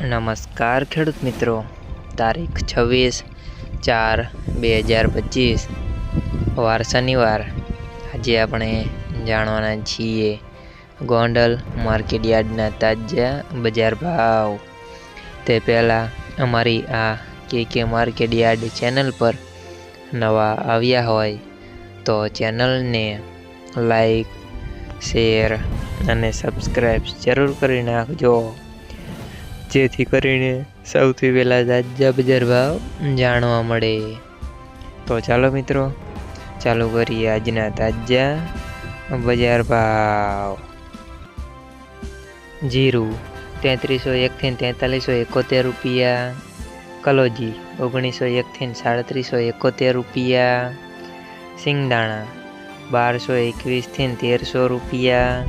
નમસ્કાર ખેડૂત મિત્રો. તારીખ છવ્વીસ ચાર બે હજાર પચીસ. વાર શનિવાર. આજે આપણે જાણવાના છીએ ગોંડલ માર્કેટ યાર્ડના તાજા બજાર ભાવ. તે પહેલાં અમારી આ કે કે માર્કેટ યાર્ડ ચેનલ પર નવા આવ્યા હોય તો ચેનલને લાઈક, શેર અને સબસ્ક્રાઈબ જરૂર કરી નાખજો. જેથી કરીને સૌથી પહેલાં તાજા બજાર ભાવ જાણવા મળે. તો ચાલો મિત્રો, ચાલુ કરીએ આજના તાજા બજાર ભાવ. જીરું તેત્રીસો એકથી તેતાલીસો એકોતેર રૂપિયા. કલોજી ઓગણીસો એકથી સાડત્રીસો એકોતેર રૂપિયા. સિંગદાણા બારસો એકવીસથી તેરસો રૂપિયા.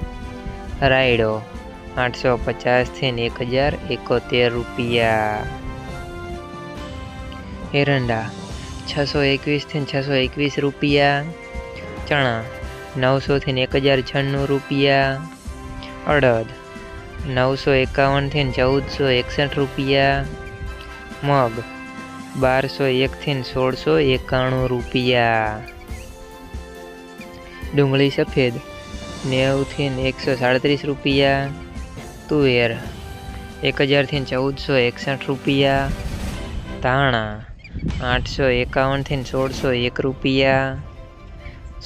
રાયડો આઠસો પચાસથી એક હજાર એકોતેર રૂપિયા. એરંડા છસો એકવીસથી છસો એકવીસ રૂપિયા. ચણા નવસોથી એક હજાર છન્નું રૂપિયા. અડદ નવસો એકાવનથી ચૌદસો એકસઠ રૂપિયા. મગ બારસો એકથી સોળસો એકાણું રૂપિયા. ડુંગળી સફેદ નેવુંથી એકસો સાડત્રીસ રૂપિયા. તુવેર એક હજારથી ચૌદસો, એકસઠ રૂપિયા. ધાણા, આઠસો, એકાવનથી સોળસો, એક રૂપિયા.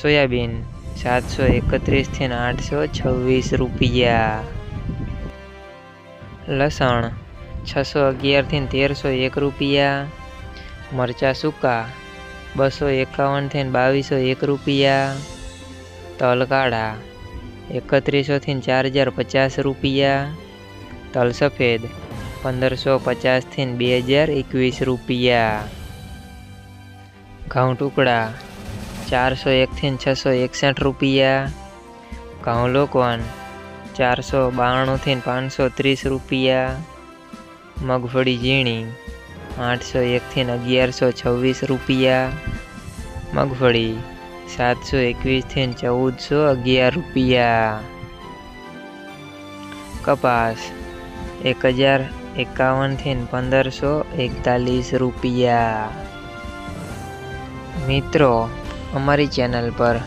સોયાબીન, સાતસો, એકત્રીસથી આઠસો, છવ્વીસ રૂપિયા. લસણ, છસો અગિયારથી તેરસો, એક રૂપિયા. મરચાં સૂકા, બસો એકાવનથી બાવીસો, એક રૂપિયા. તલ કાળા એકત્રીસોથી ચાર હજાર પચાસ રૂપિયા. તલ સફેદ પંદરસો પચાસથી બે હજાર એકવીસ રૂપિયા. ઘઉં ટુકડા ચારસો એકથી છસો એકસઠ રૂપિયા. ઘઉં લોકવન ચારસો બાણુંથી પાંચસો ત્રીસ રૂપિયા. મગફળી ઝીણી, આઠસો એકથી અગિયારસો છવ્વીસ રૂપિયા. મગફળી સાતસો એકવીસથી ચૌદસો અગિયાર રૂપિયા. કપાસ એક હજાર એકાવનથી પંદરસો એકતાલીસ રૂપિયા. મિત્રો, અમારી ચેનલ પર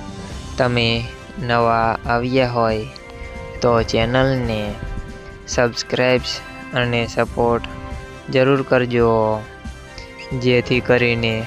તમે નવા આવ્યા હોય તો ચેનલને સબસ્ક્રાઈબ્સ અને સપોર્ટ જરૂર કરજો. જેથી કરીને